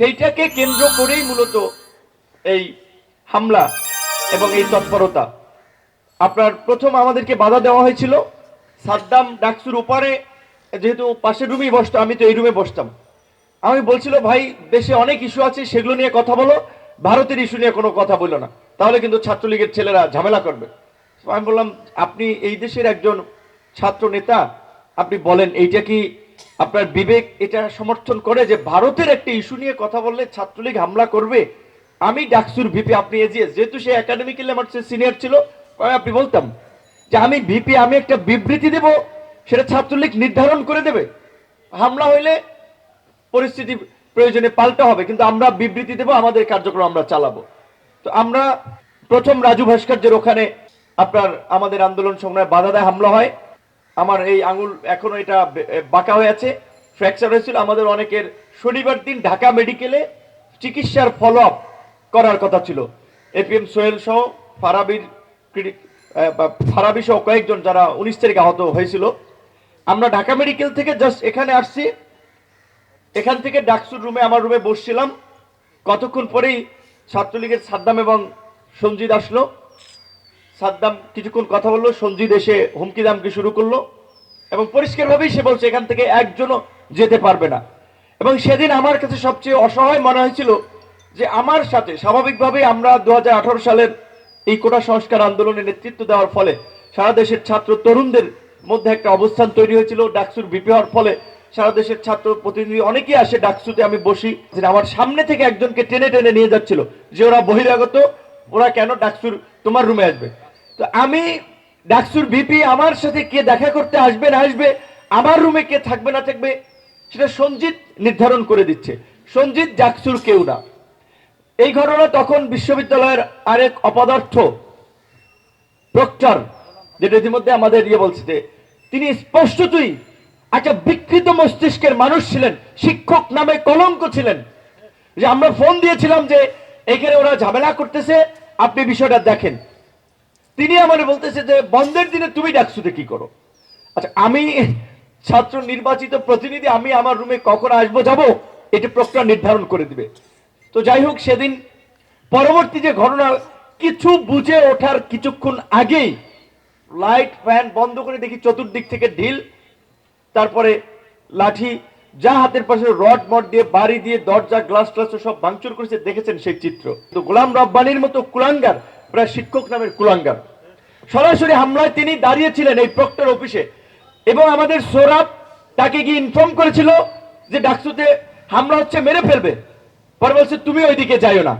সেইটাকে কেন্দ্র করেই মূলত এই হামলা এবং এই তৎপরতা। আপনার প্রথম আমাদেরকে বাধা দেওয়া হয়েছিল। সাদ্দাম ডাকসুর ওপারে, যেহেতু পাশের রুমেই বসতো, আমি তো এই রুমে বসতাম। আমি বলছিল, ভাই, দেশে অনেক ইস্যু আছে, সেগুলো নিয়ে কথা বলো। ভারতের ইস্যু নিয়ে কোনো কথা বলল না। তাহলে কিন্তু ছাত্রলীগের ছেলেরা ঝামেলা করবে। আমি বললাম, আপনি এই দেশের একজন ছাত্র নেতা, আপনি বলেন, এইটা কি আপনার বিবেক এটা সমর্থন করে যে ভারতের একটা ইস্যু নিয়ে কথা বললে ছাত্রলীগ হামলা করবে। আমি ডাকসুর ভিপি আপনি এজিএস যেহেতু সে একাডেমিক্যালি আমার সিনিয়র ছিল আপনি বলতাম যে আমি ভিপি আমি একটা বিবৃতি দেব, সেটা ছাত্রলীগ নির্ধারণ করে দেবে। হামলা হইলে পরিস্থিতি প্রয়োজনে পাল্টা হবে, কিন্তু আমরা বিবৃতি দেব, আমাদের কার্যক্রম আমরা চালাবো। তো আমরা প্রথম রাজু ভাস্কর্যের ওখানে আপনার আমাদের আন্দোলন সংগ্রামে বাধা দেয়, হামলা হয়। আমার এই আঙুল এখনও এটা বাঁকা হয়ে আছে। ফ্র্যাকচার হয়েছিল আমাদের অনেকের। শনিবার দিন ঢাকা মেডিকেলে চিকিৎসার ফলো আপ করার কথা ছিল। এপিএম সোহেল সহ ফারাবির ফারাবি সহ কয়েকজন যারা উনিশ তারিখ আহত হয়েছিল। আমরা ঢাকা মেডিকেল থেকে জাস্ট এখানে আসছি। এখান থেকে ডাকসুর রুমে আমার রুমে বসছিলাম। কতক্ষণ পরেই ছাত্রলীগের সাদ্দাম এবং সঞ্জিত আসলো। সাদ্দাম কিছুক্ষণ কথা বলল, সঞ্জিত এসে হুমকি দামকে শুরু করল এবং পরিষ্কারভাবেই সে বলছে, এখান থেকে একজনও যেতে পারবে না। এবং সেদিন আমার কাছে সবচেয়ে অসহায় মনে হয়েছিল যে আমার সাথে স্বাভাবিকভাবেই আমরা দু সালের এই কোটা সংস্কার আন্দোলনে নেতৃত্ব দেওয়ার ফলে সারা দেশের ছাত্র তরুণদের মধ্যে একটা অবস্থান তৈরি হয়েছিল। ডাকসুর বিপি হওয়ার ফলে সারা দেশের ছাত্র প্রতিনিধি অনেকেই আসে ডাকসুতে, আমি বসি। আমার সামনে থেকে একজনকে টেনে টেনে নিয়ে যাচ্ছিল, যে ওরা বহিরাগত, ওরা কেন ডাকসুর তোমার রুমে আসবে? তো আমি ডাকসুর ভিপি আমার সাথে কে দেখা করতে আসবে না আসবে, আমার রুমে কে থাকবে না থাকবে, সেটা সঞ্জিত নির্ধারণ করে দিচ্ছে। সঞ্জিত ডাকসুর কেউ না। এই ঘটনা তখন বিশ্ববিদ্যালয়ের আরেক অপদার্থ, প্রক্টর, যেটা ইতিমধ্যে আমাদের ইয়ে বলছে যে, তিনি স্পষ্টতই একটা বিকৃত মস্তিষ্কের মানুষ ছিলেন, শিক্ষক নামে কলঙ্ক ছিলেন। যে আমরা ফোন দিয়েছিলাম যে, এখানে ওরা ঝামেলা করতেছে, আপনি বিষয়টা দেখেন। তিনি আমার বলতেছে যে, বন্ধের দিনে তুমি ডাকসুতে কি করো? আচ্ছা আমি ছাত্র নির্বাচিত প্রতিনিধি, আমি আমার রুমে কখন আসব, যাব? এটি প্রক্রিয়া নির্ধারণ করে দিবে। তো যাই হোক, সেদিন পরবর্তী যে ঘটনা, কিছু বুঝে ওঠার কিছুক্ষণ আগেই লাইট, ফ্যান বন্ধ করে দেখি চতুর্দিক থেকে ঢিল, তারপরে লাঠি, যা হাতের পাশে রড মড দিয়ে বাড়ি দিয়ে দরজা, গ্লাস ট্লাস সব ভাঙচুর করেছে, দেখেছেন সেই চিত্র। তো গোলাম রব্বানির মতো কুলাঙ্গার, প্রায় শিক্ষক নামের কুলাঙ্গার। সরাসরি হামলায় তিনি দাঁড়িয়েছিলেন এই প্রক্টর অফিসে। এবং আমাদের সোরাব তাকে গিয়ে ইনফর্ম করেছিল যে ডাকসুতে হামলা হচ্ছে, মেরে ফেলবে। পরে বলছে, তুমি ওইদিকে যাইও না।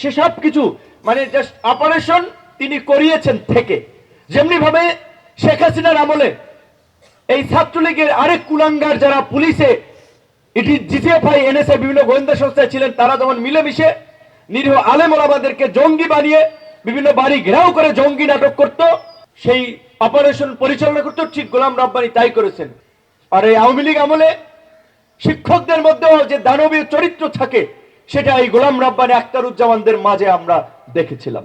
সে সব কিছু মানে জাস্ট অপারেশন তিনি করিয়েছেন থেকে। যেমনি ভাবে শেখ হাসিনার আমলে এই ছাত্রলীগের আরেক কুলাঙ্গার যারা পুলিশে এটি জিসিএফআই এনএসআই বিভিন্ন গোয়েন্দা সংস্থায় ছিলেন, তারা যেমন মিলেমিশে নিরীহ আলেম জঙ্গি বানিয়ে বিভিন্ন বাড়ি ঘেরাও করে জঙ্গি নাটক করত, সেই অপারেশন পরিচালনা করত, ঠিক গোলাম রব্বানি তাই করেছেন। আর এই আওয়ামী লীগ আমলে শিক্ষকদের মধ্যেও যে দানবীয় চরিত্র থাকে, সেটা এই গোলাম রব্বানি আক্তারুজ্জামানদের মাঝে আমরা দেখেছিলাম।